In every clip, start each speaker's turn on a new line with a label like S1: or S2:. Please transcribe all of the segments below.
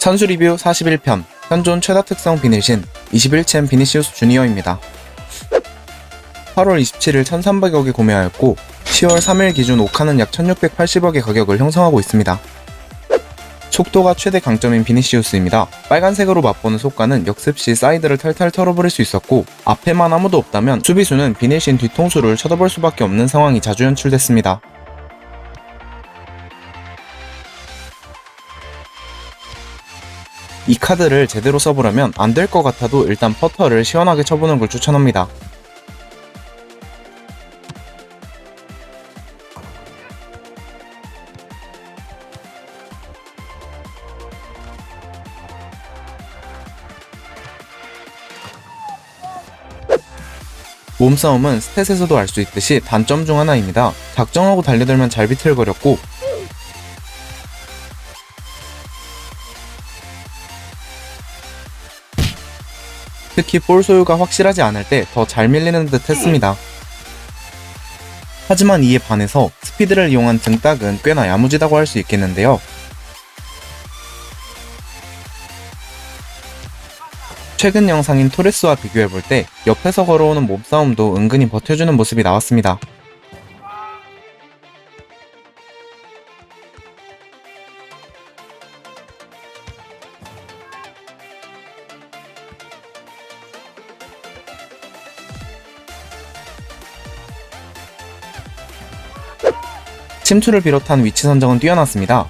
S1: 선수 리뷰 41편 현존 최다 특성 비닐신 21챔 비니시우스 주니어입니다. 8월 27일 1,300억에 구매하였고 10월 3일 기준 오카는 약 1,680억의 가격을 형성하고 있습니다. 속도가 최대 강점인 비니시우스입니다. 빨간색으로 맛보는 속가는 역습 시 사이드를 탈탈 털어버릴 수 있었고 앞에만 아무도 없다면 수비수는 비닐신 뒤통수를 쳐다볼 수밖에 없는 상황이 자주 연출됐습니다. 이 카드를 제대로 써보려면 안 될 것 같아도 일단 퍼터를 시원하게 쳐보는 걸 추천합니다. 몸싸움은 스탯에서도 알 수 있듯이 단점 중 하나입니다. 작정하고 달려들면 잘 비틀거렸고 특히 볼 소유가 확실하지 않을 때 더 잘 밀리는 듯 했습니다. 하지만 이에 반해서 스피드를 이용한 등딱은 꽤나 야무지다고 할 수 있겠는데요. 최근 영상인 토레스와 비교해볼 때 옆에서 걸어오는 몸싸움도 은근히 버텨주는 모습이 나왔습니다. 침투를 비롯한 위치 선정은 뛰어났습니다.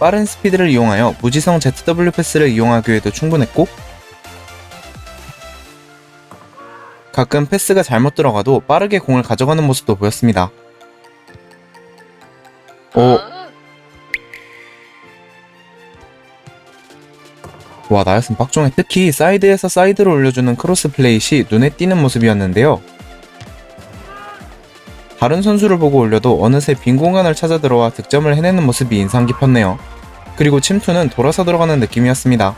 S1: 빠른 스피드를 이용하여 무지성 ZW 패스를 이용하기에도 충분했고 가끔 패스가 잘못 들어가도 빠르게 공을 가져가는 모습도 보였습니다. 오. 와 나였으면 빡종해 특히 사이드에서 사이드로 올려주는 크로스 플레이 시 눈에 띄는 모습이었는데요. 다른 선수를 보고 올려도 어느새 빈 공간을 찾아 들어와 득점을 해내는 모습이 인상 깊었네요. 그리고 침투는 돌아서 들어가는 느낌이었습니다.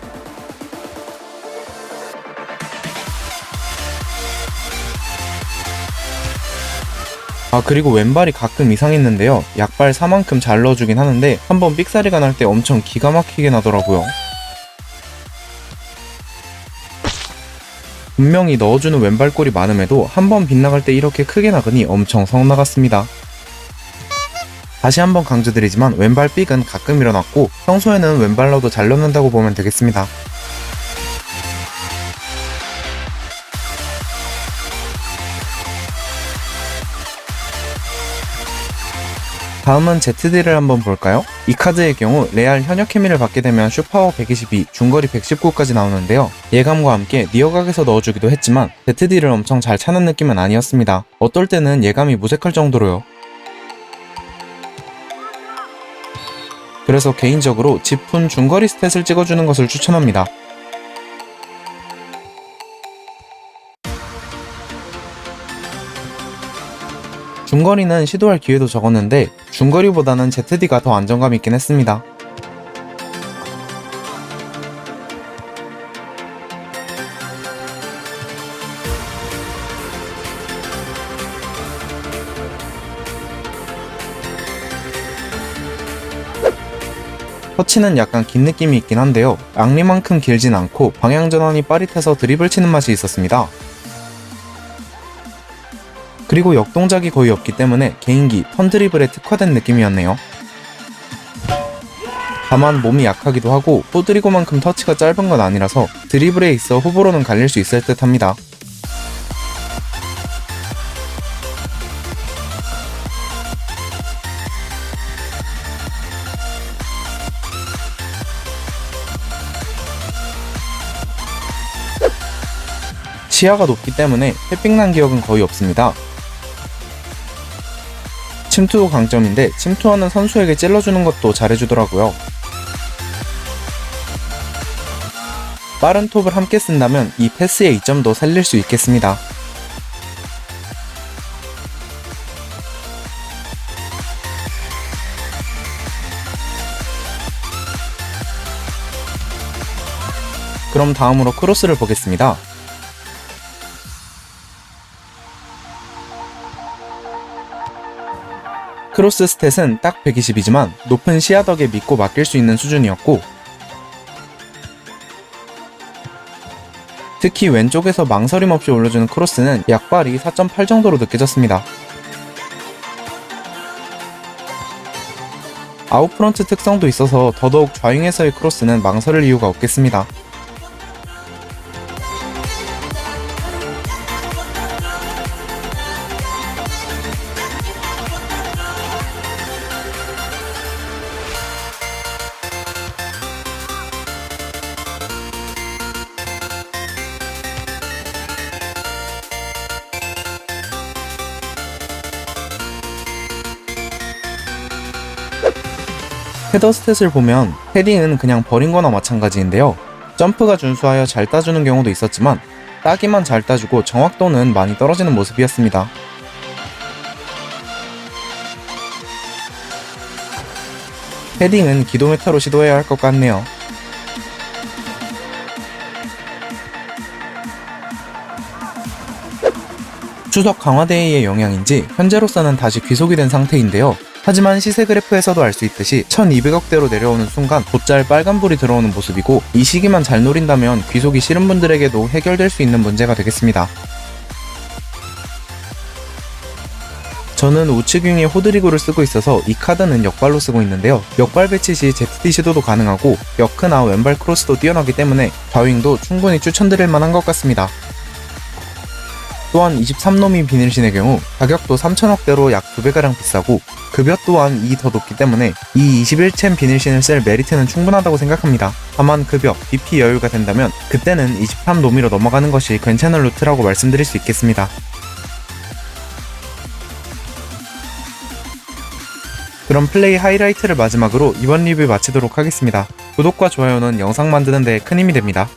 S1: 아 그리고 왼발이 가끔 이상했는데요. 약발 4만큼 잘 넣어주긴 하는데 한번 삑사리가 날 때 엄청 기가 막히게 나더라고요. 분명히 넣어주는 왼발골이 많음에도 한 번 빗나갈 때 이렇게 크게 나가니 엄청 성 나갔습니다. 다시 한번 강조드리지만 왼발 삑은 가끔 일어났고 평소에는 왼발로도 잘 넣는다고 보면 되겠습니다. 다음은 ZD를 한번 볼까요? 이 카드의 경우 레알 현역 케미를 받게 되면 슈파워 122, 중거리 119까지 나오는데요. 예감과 함께 니어각에서 넣어주기도 했지만 ZD를 엄청 잘 차는 느낌은 아니었습니다. 어떨 때는 예감이 무색할 정도로요. 그래서 개인적으로 짚은 중거리 스탯을 찍어주는 것을 추천합니다. 중거리는 시도할 기회도 적었는데 중거리보다는 ZD가 더 안정감 있긴 했습니다. 터치는 약간 긴 느낌이 있긴 한데요. 앙리만큼 길진 않고 방향 전환이 빠릿해서 드립을 치는 맛이 있었습니다. 그리고 역동작이 거의 없기 때문에 개인기, 펀드리블에 특화된 느낌이었네요. 다만 몸이 약하기도 하고 포드리고만큼 터치가 짧은 건 아니라서 드리블에 있어 후보로는 갈릴 수 있을 듯 합니다. 시야가 높기 때문에 햇빛난 기억은 거의 없습니다. 침투도 강점인데 침투하는 선수에게 찔러주는 것도 잘해주더라고요. 빠른 톱을 함께 쓴다면 이 패스의 이점도 살릴 수 있겠습니다. 그럼 다음으로 크로스를 보겠습니다. 크로스 스탯은 딱 120이지만 높은 시야 덕에 믿고 맡길 수 있는 수준이었고 특히 왼쪽에서 망설임 없이 올려주는 크로스는 약발이 4.8 정도로 느껴졌습니다. 아웃프런트 특성도 있어서 더더욱 좌윙에서의 크로스는 망설일 이유가 없겠습니다. 헤더 스탯을 보면 헤딩은 그냥 버린 거나 마찬가지인데요. 점프가 준수하여 잘 따주는 경우도 있었지만 따기만 잘 따주고 정확도는 많이 떨어지는 모습이었습니다. 헤딩은 기도메타로 시도해야 할 것 같네요. 추석 강화대회의 영향인지 현재로서는 다시 귀속이 된 상태인데요. 하지만 시세 그래프에서도 알 수 있듯이 1200억대로 내려오는 순간 곧잘 빨간불이 들어오는 모습이고 이 시기만 잘 노린다면 귀속이 싫은 분들에게도 해결될 수 있는 문제가 되겠습니다. 저는 우측윙에 호드리그를 쓰고 있어서 이 카드는 역발로 쓰고 있는데요. 역발 배치 시 ZD 시도도 가능하고 역크나 왼발 크로스도 뛰어나기 때문에 좌윙도 충분히 추천드릴 만한 것 같습니다. 또한 23노미 비닐신의 경우 가격도 3천억대로 약 2배가량 비싸고 급여 또한 이 더 높기 때문에 이 21챔 비닐신을 쓸 메리트는 충분하다고 생각합니다. 다만 급여, BP 여유가 된다면 그때는 23노미로 넘어가는 것이 괜찮은 루트라고 말씀드릴 수 있겠습니다. 그럼 플레이 하이라이트를 마지막으로 이번 리뷰 마치도록 하겠습니다. 구독과 좋아요는 영상 만드는 데 큰 힘이 됩니다.